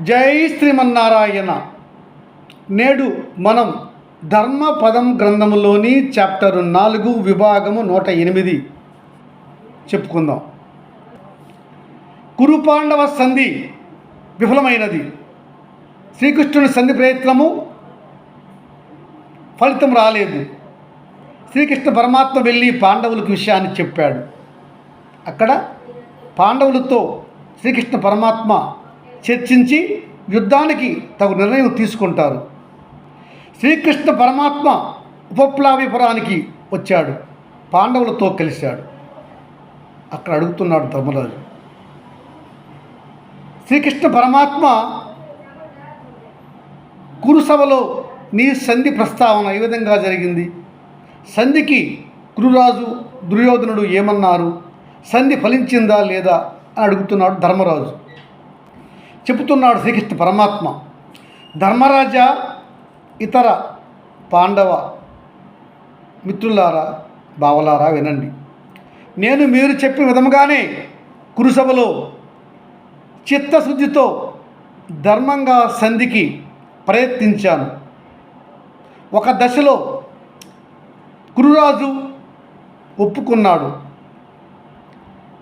జై శ్రీమన్నారాయణ. నేడు మనం ధర్మపదం గ్రంథములోని చాప్టర్ నాలుగు విభాగము నూట ఎనిమిది చెప్పుకుందాం. కురుపాండవ సంధి విఫలమైనది. శ్రీకృష్ణుని సంధి ప్రయత్నము ఫలితం రాలేదు. శ్రీకృష్ణ పరమాత్మ వెళ్ళి పాండవులకు విషయాన్ని చెప్పాడు. అక్కడ పాండవులతో శ్రీకృష్ణ పరమాత్మ చర్చించి యుద్ధానికి తగు నిర్ణయం తీసుకుంటారు. శ్రీకృష్ణ పరమాత్మ ఉపప్లావిపురానికి వచ్చాడు. పాండవులతో కలిశాడు. అక్కడ అడుగుతున్నాడు ధర్మరాజు. శ్రీకృష్ణ పరమాత్మ కురుసభలో నీ సంధి ప్రస్తావన ఏ విధంగా జరిగింది? సంధికి కురురాజు దుర్యోధనుడు ఏమన్నారు? సంధి ఫలించిందా లేదా? అని అడుగుతున్నాడు ధర్మరాజు. చెబుతున్నాడు శ్రీకృష్ణ పరమాత్మ. ధర్మరాజ ఇతర పాండవ మిత్రులారా బావలారా వినండి. నేను మీరు చెప్పిన విధముగానే కురుసభలో చిత్తశుద్ధితో ధర్మంగా సంధికి ప్రయత్నించాను. ఒక దశలో కురురాజు ఒప్పుకున్నాడు.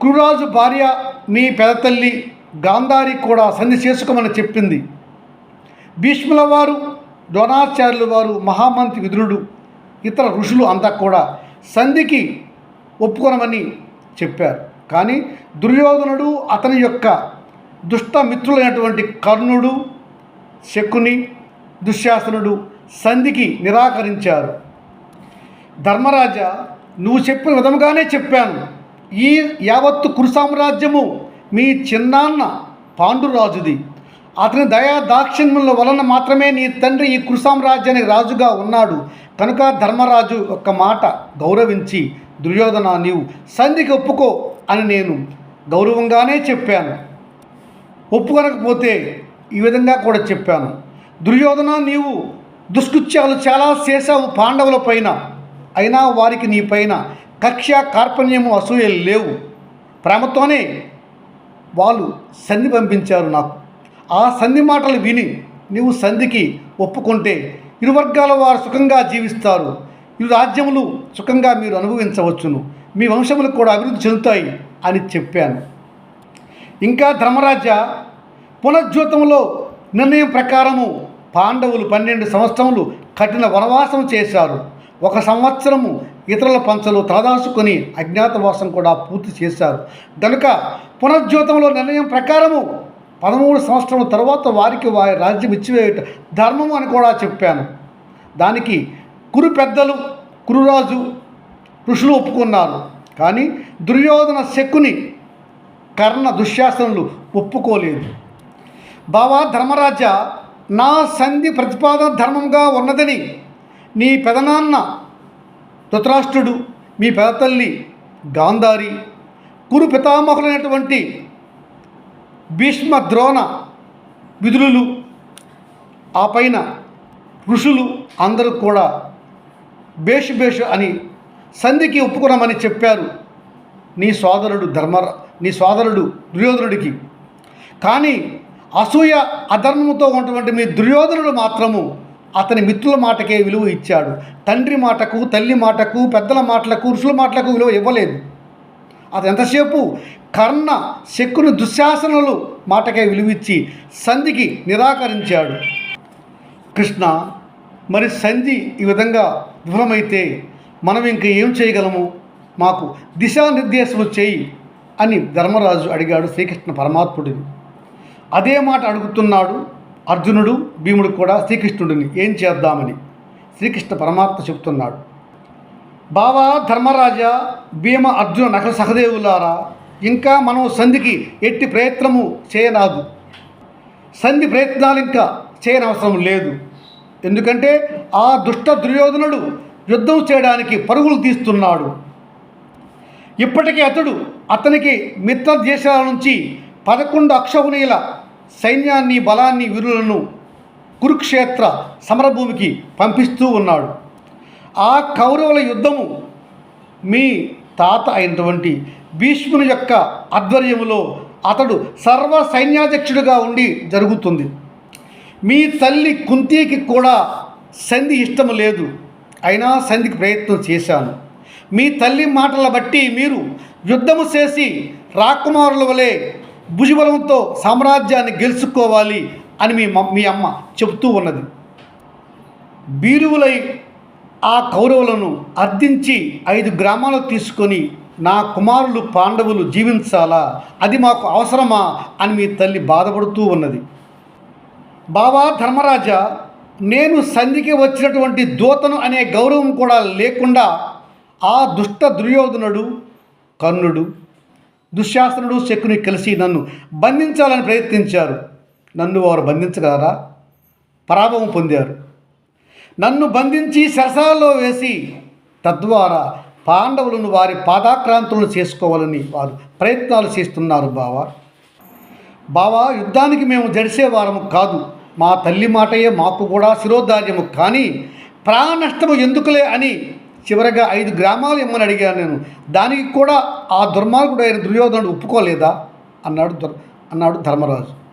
కురురాజు భార్య మీ పెదతల్లి గాంధారి కూడా సంధి చేసుకోమని చెప్పింది. భీష్ముల వారు ద్రోణాచార్యుల వారు మహామంత్రి విదురుడు ఇతర ఋషులు అంతా కూడా సంధికి ఒప్పుకొనమని చెప్పారు. కానీ దుర్యోధనుడు అతని యొక్క దుష్ట మిత్రులైనటువంటి కర్ణుడు శకుని దుశ్శాసనుడు సంధికి నిరాకరించారు. ధర్మరాజా నువ్వు చెప్పిన విధముగానే చెప్పాను. ఈ యావత్తు కురు సామ్రాజ్యము మీ చిన్నాన్న పాండురాజుది. అతని దయా దాక్షిణ్యముల వలన మాత్రమే నీ తండ్రి ఈ కురు రాజుగా ఉన్నాడు. కనుక ధర్మరాజు యొక్క మాట గౌరవించి దుర్యోధన నీవు సంధికి ఒప్పుకో అని నేను గౌరవంగానే చెప్పాను. ఒప్పుకొనకపోతే ఈ విధంగా కూడా చెప్పాను. దుర్యోధన నీవు దుష్కృత్యాలు చాలా చేశావు పాండవుల పైన. అయినా వారికి నీ పైన కక్ష కార్పణ్యము అసూయలు లేవు. ప్రేమతోనే వాళ్ళు సంధి పంపించారు నాకు. ఆ సంధి మాటలు విని నీవు సంధికి ఒప్పుకుంటే ఇరు వర్గాల వారు సుఖంగా జీవిస్తారు. ఇరు రాజ్యములు సుఖంగా మీరు అనుభవించవచ్చును. మీ వంశములు కూడా అభివృద్ధి చెందుతాయి అని చెప్పాను. ఇంకా ధర్మరాజ పునర్జ్యోతంలో నిర్ణయం ప్రకారము పాండవులు పన్నెండు సంవత్సరములు కఠిన వనవాసం చేశారు. ఒక సంవత్సరము ఇతరుల పంచలు తలదాచుకొని అజ్ఞాతవాసం కూడా పూర్తి చేశారు. కనుక పునర్జ్యోతంలో నిర్ణయం ప్రకారము పదమూడు సంవత్సరం తర్వాత వారికి వారి రాజ్యం ఇచ్చివేయట ధర్మము అని కూడా చెప్పాను. దానికి కురు పెద్దలు కురురాజు ఋషులు ఒప్పుకున్నారు. కానీ దుర్యోధన శక్కుని కర్ణ దుశ్శాసనులు ఒప్పుకోలేదు. బావా ధర్మరాజ నా సంధి ప్రతిపాదన ధర్మంగా ఉన్నదని నీ పెదనాన్న ధృతరాష్ట్రుడు మీ పెదతల్లి గాంధారి కురు పితామహులైనటువంటి భీష్మ ద్రోణ విధులు ఆ పైన ఋషులు అందరూ కూడా బేషు బేషు అని సంధికి ఒప్పుకున్నామని చెప్పారు. నీ సోదరుడు ధర్మ నీ సోదరుడు దుర్యోధనుడికి. కానీ అసూయ అధర్మముతో ఉన్నటువంటి మీ దుర్యోధనుడు మాత్రము అతని మిత్రుల మాటకే విలువ ఇచ్చాడు. తండ్రి మాటకు తల్లి మాటకు పెద్దల మాటలకు ఋషుల మాటలకు విలువ ఇవ్వలేదు. అది ఎంతసేపు? కర్ణ శక్కుని దుశ్శాసనలు మాటకే విలువిచ్చి సంధికి నిరాకరించాడు. కృష్ణ మరి సంధి ఈ విధంగా విఫలమైతే మనం ఇంక ఏం చేయగలము? మాకు దిశానిర్దేశం చేయి అని ధర్మరాజు అడిగాడు శ్రీకృష్ణ పరమాత్ముడిని. అదే మాట అడుగుతున్నాడు అర్జునుడు భీముడు కూడా శ్రీకృష్ణుడిని ఏం చేద్దామని శ్రీకృష్ణ పరమాత్మ చెప్తున్నాడు బావా ధర్మరాజా భీమ అర్జున నఖ సహదేవులారా ఇంకా మనం సంధికి ఎట్టి ప్రయత్నము చేయరాదు. సంధి ప్రయత్నాలు ఇంకా చేయనవసరం లేదు. ఎందుకంటే ఆ దుష్ట దుర్యోధనుడు యుద్ధం చేయడానికి పరుగులు తీస్తున్నాడు. ఇప్పటికీ అతడు అతనికి మిత్ర దేశాల నుంచి పదకొండు అక్షౌనీయుల సైన్యాన్ని బలాన్ని వీరులను కురుక్షేత్ర సమరభూమికి పంపిస్తూ ఉన్నాడు. ఆ కౌరవుల యుద్ధము మీ తాత అయినటువంటి భీష్ముని యొక్క ఆధ్వర్యములో అతడు సర్వ సైన్యాధ్యక్షుడిగా ఉండి జరుగుతుంది. మీ తల్లి కుంతీకి కూడా సంధి ఇష్టం లేదు. అయినా సంధికి ప్రయత్నం చేశాను. మీ తల్లి మాటల బట్టి మీరు యుద్ధము చేసి రాకుమారుల వలె భుజబలంతో సామ్రాజ్యాన్ని గెలుచుకోవాలి అని మీ మీ అమ్మ చెబుతూ ఉన్నది. బీరువులై ఆ కౌరవులను అర్థించి ఐదు గ్రామాలు తీసుకొని నా కుమారులు పాండవులు జీవించాలా? అది మాకు అవసరమా? అని మీ తల్లి బాధపడుతూ ఉన్నది. బాబా ధర్మరాజా నేను సంధికి వచ్చినటువంటి దూతను అనే గౌరవం కూడా లేకుండా ఆ దుష్ట దుర్యోధనుడు కర్ణుడు దుశ్శాసనుడు శకుని కలిసి నన్ను బంధించాలని ప్రయత్నించారు. నన్ను వారు బంధించగలరా? పరాభవం పొందారు. నన్ను బంధించి సరసాల్లో వేసి తద్వారా పాండవులను వారి పాదాక్రాంతులను చేసుకోవాలని వారు ప్రయత్నాలు చేస్తున్నారు బావా. బావా యుద్ధానికి మేము జడిసేవారము కాదు. మా తల్లి మాటయే మాకు కూడా శిరోధార్యము. కానీ ప్రాణ నష్టము ఎందుకులే అని చివరగా ఐదు గ్రామాలు ఇమ్మని అడిగాను నేను. దానికి కూడా ఆ దుర్మార్గుడు అయిన దుర్యోధనుడు ఒప్పుకోలేదా? అన్నాడు దుర్ అన్నాడు ధర్మరాజు.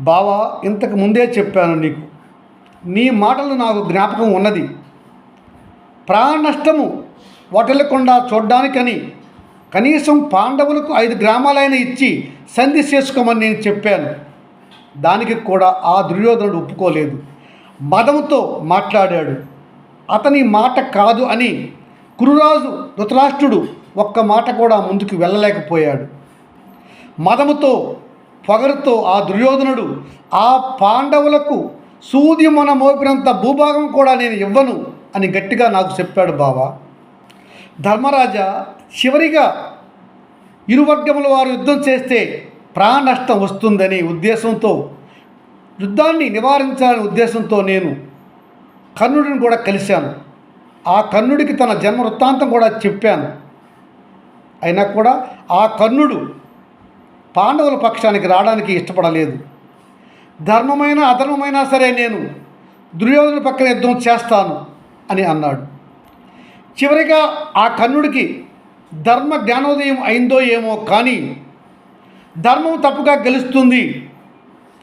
బావా ఇంతకు ముందే చెప్పాను నీకు. నీ మాటలు నాకు జ్ఞాపకం ఉన్నది. ప్రాణ నష్టము వటలకుండా చూడ్డానికని కనీసం పాండవులకు ఐదు గ్రామాలైన ఇచ్చి సంధి చేసుకోమని నేను చెప్పాను. దానికి కూడా ఆ దుర్యోధనుడు ఒప్పుకోలేదు. మదముతో మాట్లాడాడు. అతని మాట కాదు అని కురురాజు ధృతరాష్ట్రుడు ఒక్క మాట కూడా ముందుకు వెళ్ళలేకపోయాడు. మదముతో పొగరుతో ఆ దుర్యోధనుడు ఆ పాండవులకు సూది మన మోపినంత భూభాగం కూడా నేను ఇవ్వను అని గట్టిగా నాకు చెప్పాడు బావా. ధర్మరాజా చివరిగా ఇరువర్గముల వారు యుద్ధం చేస్తే ప్రాణ నష్టం వస్తుందని ఉద్దేశంతో యుద్ధాన్ని నివారించాలనే ఉద్దేశంతో నేను కర్ణుడిని కూడా కలిశాను. ఆ కర్ణుడికి తన జన్మ వృత్తాంతం కూడా చెప్పాను. అయినా కూడా ఆ కర్ణుడు పాండవుల పక్షానికి రావడానికి ఇష్టపడలేదు. ధర్మమైన అధర్మమైనా సరే నేను దుర్యోధన పక్కన యుద్ధం చేస్తాను అని అన్నాడు. చివరిగా ఆ కర్ణుడికి ధర్మ జ్ఞానోదయం అయిందో ఏమో కానీ ధర్మం తప్పుగా గెలుస్తుంది.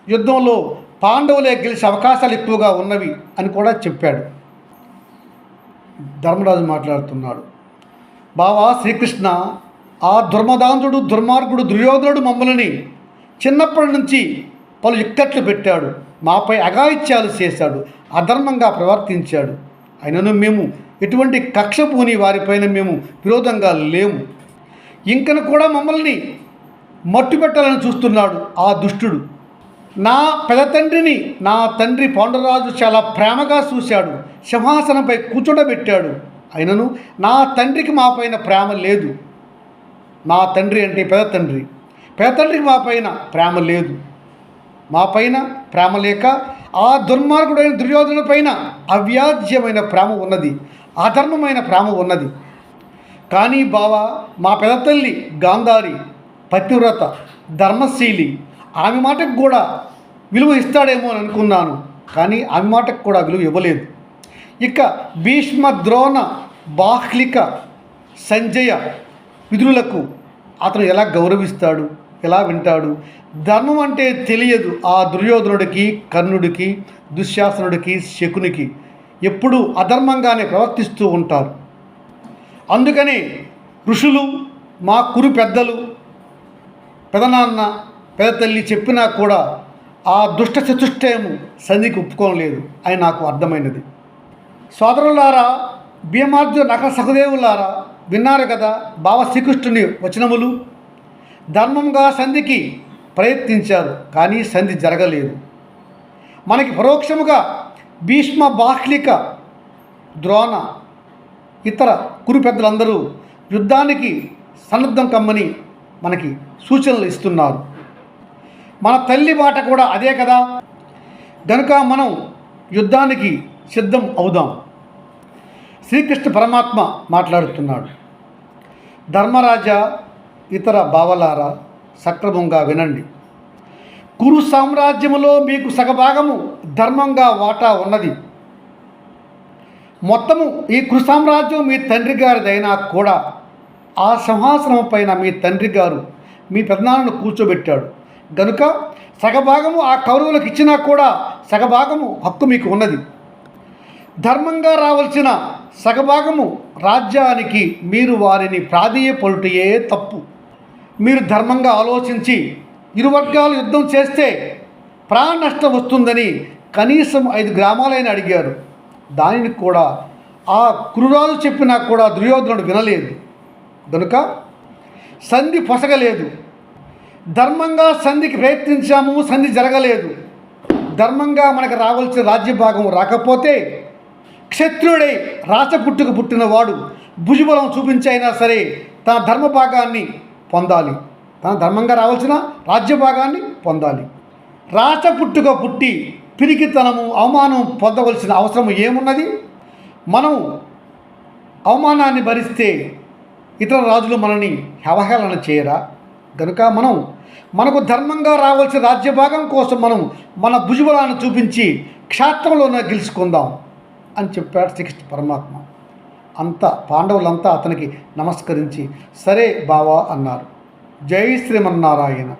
యుద్ధంలో పాండవులే గెలిచే అవకాశాలు ఎక్కువగా ఉన్నవి అని కూడా చెప్పాడు. ధర్మరాజు మాట్లాడుతున్నాడు. బావా శ్రీకృష్ణ ఆ దుర్మదాంధుడు దుర్మార్గుడు దుర్యోధనుడు మమ్మల్ని చిన్నప్పటి నుంచి పలు ఇక్కట్లు పెట్టాడు. మాపై అఘాయిత్యాలు చేశాడు. అధర్మంగా ప్రవర్తించాడు. అయినను మేము ఎటువంటి కక్ష పూని వారిపైన మేము విరోధంగా లేము. ఇంకను కూడా మమ్మల్ని మట్టు పెట్టాలని చూస్తున్నాడు ఆ దుష్టుడు. నా పెద్ద తండ్రిని నా తండ్రి పాండురాజు చాలా ప్రేమగా చూశాడు. సింహాసనంపై కూర్చోబెట్టాడు. అయినను నా తండ్రికి మా పైన ప్రేమ లేదు. నా తండ్రి అంటే పెద తండ్రి పెద తండ్రికి ప్రేమ లేదు. మాపైన ప్రేమ లేక ఆ దుర్మార్గుడైన దుర్యోధన పైన అవ్యాజ్యమైన ప్రేమ ఉన్నది. అధర్మమైన ప్రేమ ఉన్నది. కానీ బావా మా పెదతల్లి గాంధారి పతివ్రత ధర్మశీలి ఆమె మాటకు కూడా విలువ ఇస్తాడేమో అని అనుకున్నాను కానీ ఆమె మాటకు కూడా విలువ ఇవ్వలేదు. ఇక భీష్మ ద్రోణ బాహ్లిక సంజయ విధులకు అతను ఎలా గౌరవిస్తాడు ఎలా వింటాడు? ధర్మం అంటే తెలియదు ఆ దుర్యోధనుడికి కర్ణుడికి దుశ్శాసనుడికి శకునికి. ఎప్పుడూ అధర్మంగానే ప్రవర్తిస్తూ ఉంటారు. అందుకని ఋషులు మా కురు పెద్దలు పెదనాన్న పెదతల్లి చెప్పినా కూడా ఆ దుష్ట చతుష్టయము సంధికి ఒప్పుకోలేదు అని నాకు అర్థమైనది. సోదరులారా భీమార్జు నక సహదేవులారా విన్నారు కదా బావ శ్రీకృష్ణుని వచనములు? ధర్మంగా సంధికి ప్రయత్నించారు కానీ సంధి జరగలేదు. మనకి పరోక్షముగా భీష్మ బాహ్లిక ద్రోణ ఇతర కురు పెద్దలందరూ యుద్ధానికి సన్నద్ధం కమ్మని మనకి సూచనలు ఇస్తున్నారు. మన తల్లి మాట కూడా అదే కదా? గనుక మనం యుద్ధానికి సిద్ధం అవుదాం. శ్రీకృష్ణ పరమాత్మ మాట్లాడుతున్నాడు. ధర్మరాజా ఇతర భావలారా సక్రమంగా వినండి. కురు సామ్రాజ్యములో మీకు సగభాగము ధర్మంగా వాటా ఉన్నది. మొత్తము ఈ కురు సామ్రాజ్యం మీ తండ్రి గారిదైనా కూడా ఆ సింహాసనం పైన మీ తండ్రి గారు మీ పెద్దనాన్నను కూర్చోబెట్టాడు. గనుక సగభాగము ఆ కౌరవులకు ఇచ్చినా కూడా సగభాగము హక్కు మీకు ఉన్నది. ధర్మంగా రావాల్సిన సగభాగము రాజ్యానికి మీరు వారిని ప్రాధేయపడుటయే తప్పు. మీరు ధర్మంగా ఆలోచించి ఇరు వర్గాలు యుద్ధం చేస్తే ప్రాణ నష్టం వస్తుందని కనీసం ఐదు గ్రామాలైన అడిగారు. దానిని కూడా ఆ కురురాజు చెప్పినా కూడా దుర్యోధనుడు వినలేదు. కనుక సంధి పొసగలేదు. ధర్మంగా సంధికి ప్రయత్నించాము సంధి జరగలేదు. ధర్మంగా మనకు రావాల్సిన రాజ్యభాగం రాకపోతే క్షత్రుడై రాచపుట్టుకు పుట్టినవాడు భుజబలం చూపించైనా సరే తన ధర్మ భాగాన్ని పొందాలి. తన ధర్మంగా రావాల్సిన రాజ్యభాగాన్ని పొందాలి. రాచపుట్టుక పుట్టి పిరికితనము అవమానం పొందవలసిన అవసరం ఏమున్నది? మనం అవమానాన్ని భరిస్తే ఇతర రాజులు మనని అవహేళన చేయరా? కనుక మనం మనకు ధర్మంగా రావాల్సిన రాజ్యభాగం కోసం మనం మన భుజబలాన్ని చూపించి క్షేత్రంలోనే గెలుచుకుందాం అని చెప్పాడు శ్రీకృష్ణ పరమాత్మ. అంతా పాండవులంతా అతనికి నమస్కరించి సరే బావా అన్నారు. జై శ్రీమన్నారాయణ.